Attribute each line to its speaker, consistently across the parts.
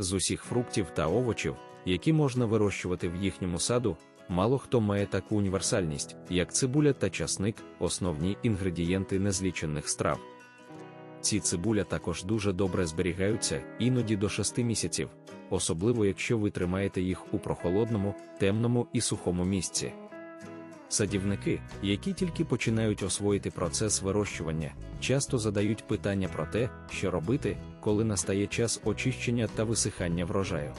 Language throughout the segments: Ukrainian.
Speaker 1: З усіх фруктів та овочів, які можна вирощувати в їхньому саду, мало хто має таку універсальність, як цибуля та часник, основні інгредієнти незлічених страв. Ці цибуля також дуже добре зберігаються, іноді до 6 місяців, особливо якщо ви тримаєте їх у прохолодному, темному і сухому місці. Садівники, які тільки починають освоїти процес вирощування, часто задають питання про те, що робити, коли настає час очищення та висихання врожаю.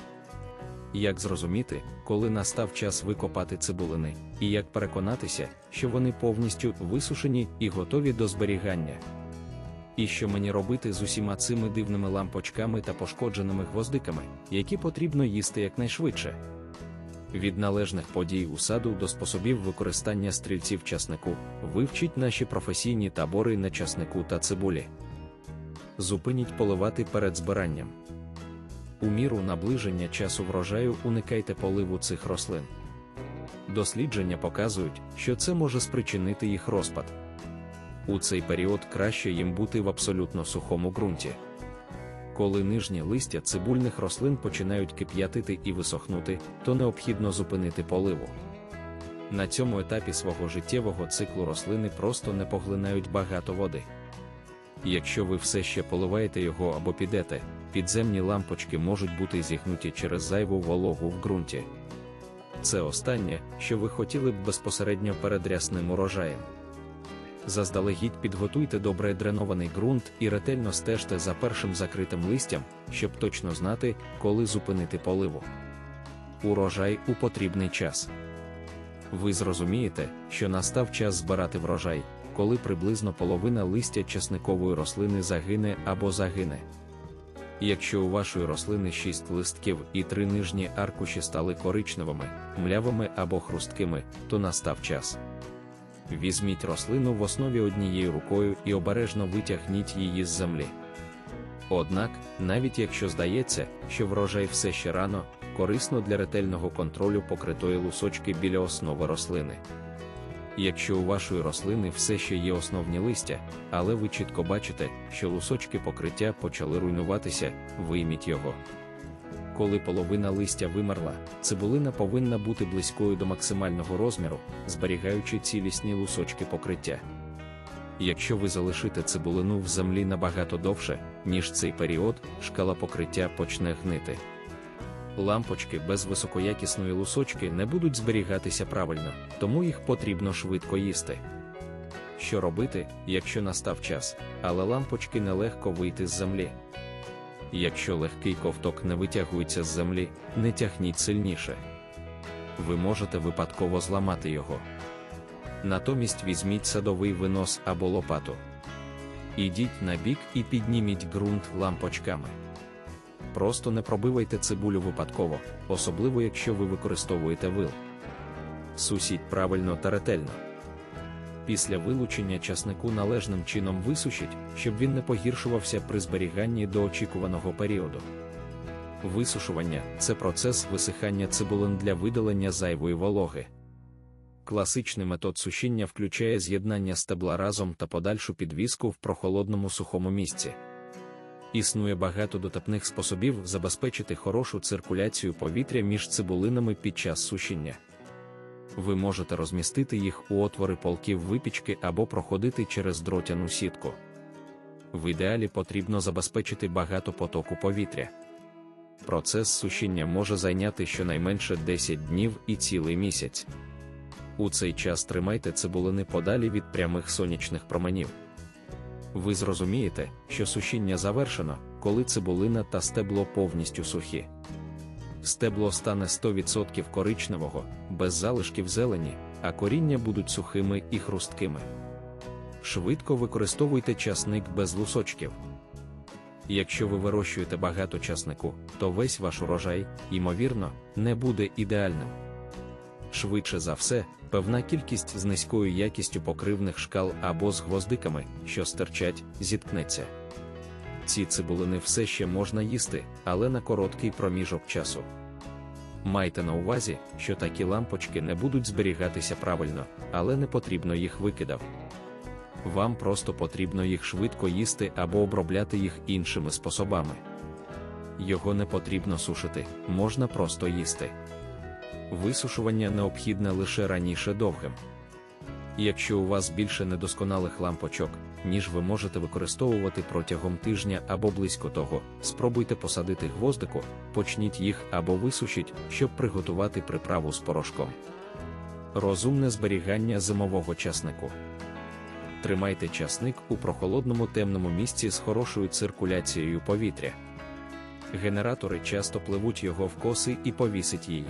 Speaker 1: Як зрозуміти, коли настав час викопати цибулини, і як переконатися, що вони повністю висушені і готові до зберігання. І що мені робити з усіма цими дивними лампочками та пошкодженими гвоздиками, які потрібно їсти якнайшвидше. Від належних подій у саду до способів використання стрільців часнику вивчіть наші професійні табори на часнику та цибулі. Зупиніть поливати перед збиранням. У міру наближення часу врожаю уникайте поливу цих рослин. Дослідження показують, що це може спричинити їх розпад. У цей період краще їм бути в абсолютно сухому ґрунті. Коли нижні листя цибульних рослин починають кип'ятити і висохнути, то необхідно зупинити поливу. На цьому етапі свого життєвого циклу рослини просто не поглинають багато води. Якщо ви все ще поливаєте його або підете, підземні лампочки можуть бути зігнуті через зайву вологу в ґрунті. Це останнє, що ви хотіли б безпосередньо перед рясним урожаєм. Заздалегідь підготуйте добре дренований ґрунт і ретельно стежте за першим закритим листям, щоб точно знати, коли зупинити поливу. Урожай у потрібний час. Ви зрозумієте, що настав час збирати врожай, коли приблизно половина листя часникової рослини загине або загине. Якщо у вашої рослини 6 листків і три нижні аркуші стали коричневими, млявими або хрусткими, то настав час. Візьміть рослину в основі однією рукою і обережно витягніть її з землі. Однак, навіть якщо здається, що врожай все ще рано, корисно для ретельного контролю покритої лусочки біля основи рослини. Якщо у вашої рослини все ще є основні листя, але ви чітко бачите, що лусочки покриття почали руйнуватися, вийміть його. Коли половина листя вимерла, цибулина повинна бути близькою до максимального розміру, зберігаючи цілісні лусочки покриття. Якщо ви залишите цибулину в землі набагато довше, ніж цей період, шкала покриття почне гнити. Лампочки без високоякісної лусочки не будуть зберігатися правильно, тому їх потрібно швидко їсти. Що робити, якщо настав час, але лампочки нелегко вийти з землі. Якщо легкий ковток не витягується з землі, не тягніть сильніше. Ви можете випадково зламати його. Натомість візьміть садовий винос або лопату. Ідіть на бік і підніміть ґрунт лампочками. Просто не пробивайте цибулю випадково, особливо якщо ви використовуєте вил. Сусіть правильно та ретельно. Після вилучення часнику належним чином висушіть, щоб він не погіршувався при зберіганні до очікуваного періоду. Висушування це процес висихання цибулин для видалення зайвої вологи. Класичний метод сушіння включає з'єднання стебла разом та подальшу підвіску в прохолодному сухому місці. Існує багато дотепних способів забезпечити хорошу циркуляцію повітря між цибулинами під час сушіння. Ви можете розмістити їх у отвори полків випічки або проходити через дротяну сітку. В ідеалі потрібно забезпечити багато потоку повітря. Процес сушіння може зайняти щонайменше 10 днів і цілий місяць. У цей час тримайте цибулини подалі від прямих сонячних променів. Ви зрозумієте, що сушіння завершено, коли цибулина та стебло повністю сухі. Стебло стане 100% коричневого, без залишків зелені, а коріння будуть сухими і хрусткими. Швидко використовуйте часник без лусочків. Якщо ви вирощуєте багато часнику, то весь ваш урожай, ймовірно, не буде ідеальним. Швидше за все, певна кількість з низькою якістю покривних шкал або з гвоздиками, що стирчать, зіткнеться. Ці цибулини все ще можна їсти, але на короткий проміжок часу. Майте на увазі, що такі лампочки не будуть зберігатися правильно, але не потрібно їх викидав. Вам просто потрібно їх швидко їсти або обробляти їх іншими способами. Його не потрібно сушити, можна просто їсти. Висушування необхідне лише раніше довгим. Якщо у вас більше недосконалих лампочок, ніж ви можете використовувати протягом тижня або близько того, спробуйте посадити гвоздику, почніть їх або висушіть, щоб приготувати приправу з порошком. Розумне зберігання зимового часнику. Тримайте часник у прохолодному темному місці з хорошою циркуляцією повітря. Генератори часто пливуть його в коси і повісить її.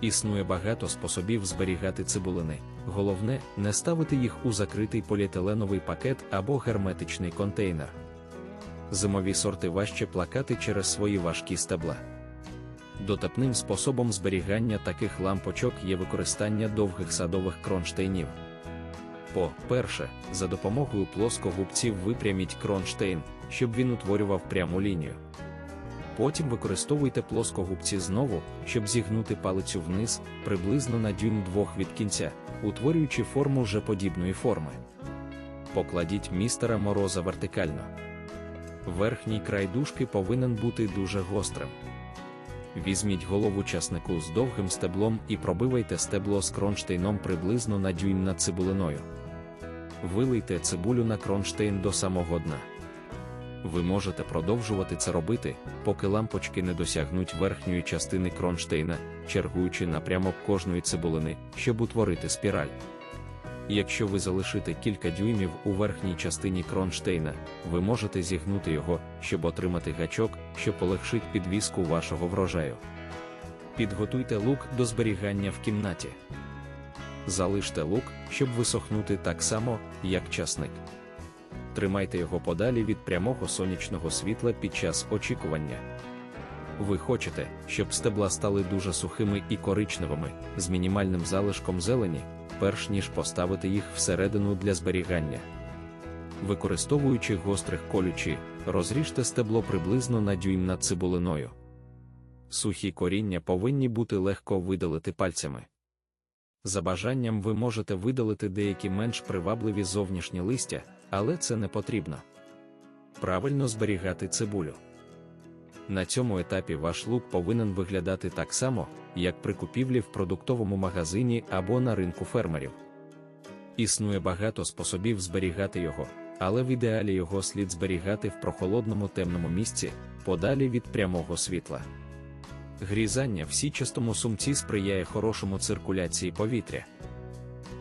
Speaker 1: Існує багато способів зберігати цибулини. Головне, не ставити їх у закритий поліетиленовий пакет або герметичний контейнер. Зимові сорти важче плакати через свої важкі стебла. Дотепним способом зберігання таких лампочок є використання довгих садових кронштейнів. По-перше, за допомогою плоскогубців випряміть кронштейн, щоб він утворював пряму лінію. Потім використовуйте плоскогубці знову, щоб зігнути палицю вниз, приблизно на дюйм двох від кінця, утворюючи форму жеподібної форми. Покладіть містера мороза вертикально. Верхній край дужки повинен бути дуже гострим. Візьміть голову часнику з довгим стеблом і пробивайте стебло з кронштейном приблизно на дюйм над цибулиною. Вилийте цибулю на кронштейн до самого дна. Ви можете продовжувати це робити, поки лампочки не досягнуть верхньої частини кронштейна, чергуючи напрямок кожної цибулини, щоб утворити спіраль. Якщо ви залишите кілька дюймів у верхній частині кронштейна, ви можете зігнути його, щоб отримати гачок, що полегшить підвіску вашого врожаю. Підготуйте лук до зберігання в кімнаті. Залиште лук, щоб висохнути так само, як часник. Тримайте його подалі від прямого сонячного світла під час очікування. Ви хочете, щоб стебла стали дуже сухими і коричневими, з мінімальним залишком зелені, перш ніж поставити їх всередину для зберігання. Використовуючи гострих колючі, розріжте стебло приблизно на дюйм над цибулиною. Сухі коріння повинні бути легко видалити пальцями. За бажанням ви можете видалити деякі менш привабливі зовнішні листя, але це не потрібно. Правильно зберігати цибулю. На цьому етапі ваш лук повинен виглядати так само, як при купівлі в продуктовому магазині або на ринку фермерів. Існує багато способів зберігати його, але в ідеалі його слід зберігати в прохолодному темному місці, подалі від прямого світла. Грізання в січастому сумці сприяє хорошому циркуляції повітря.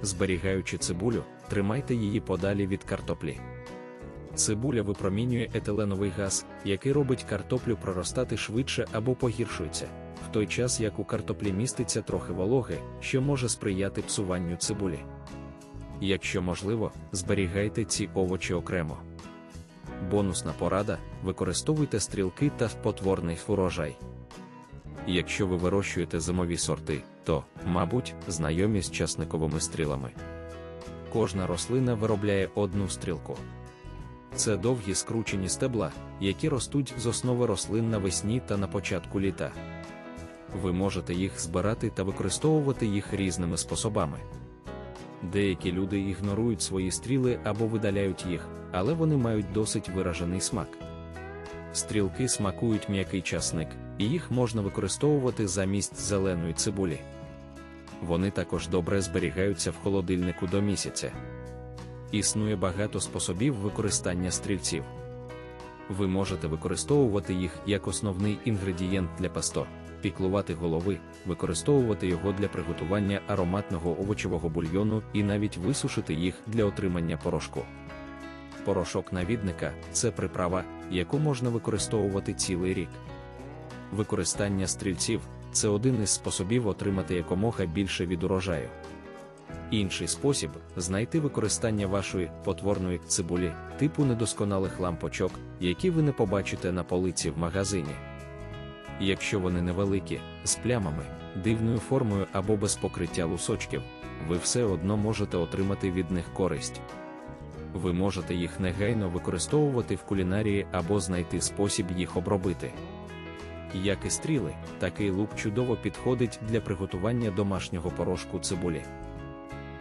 Speaker 1: Зберігаючи цибулю, тримайте її подалі від картоплі. Цибуля випромінює етиленовий газ, який робить картоплю проростати швидше або погіршується, в той час як у картоплі міститься трохи вологи, що може сприяти псуванню цибулі. Якщо можливо, зберігайте ці овочі окремо. Бонусна порада: використовуйте стрілки та потворний урожай. Якщо ви вирощуєте зимові сорти, то, мабуть, знайомі з часниковими стрілами. Кожна рослина виробляє одну стрілку. Це довгі скручені стебла, які ростуть з основи рослин навесні та на початку літа. Ви можете їх збирати та використовувати їх різними способами. Деякі люди ігнорують свої стріли або видаляють їх, але вони мають досить виражений смак. Стрілки смакують м'який часник, і їх можна використовувати замість зеленої цибулі. Вони також добре зберігаються в холодильнику до місяця. Існує багато способів використання стрільців. Ви можете використовувати їх як основний інгредієнт для пасто, піклувати голови, використовувати його для приготування ароматного овочевого бульйону і навіть висушити їх для отримання порошку. Порошок навідника це приправа, яку можна використовувати цілий рік. Використання стрільців це один із способів отримати якомога більше від урожаю. Інший спосіб знайти використання вашої потворної цибулі, типу недосконалих лампочок, які ви не побачите на полиці в магазині. Якщо вони невеликі, з плямами, дивною формою або без покриття лусочків, ви все одно можете отримати від них користь. Ви можете їх негайно використовувати в кулінарії або знайти спосіб їх обробити. Як і стріли, такий лук чудово підходить для приготування домашнього порошку цибулі.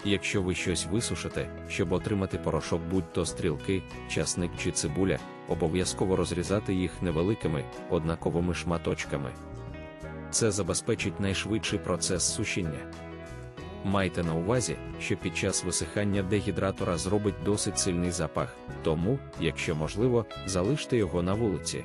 Speaker 1: Якщо ви щось висушите, щоб отримати порошок, будь-то стрілки, часник чи цибуля, обов'язково розрізати їх невеликими, однаковими шматочками. Це забезпечить найшвидший процес сушіння. Майте на увазі, що під час висихання дегідратора зробить досить сильний запах, тому, якщо можливо, залиште його на вулиці.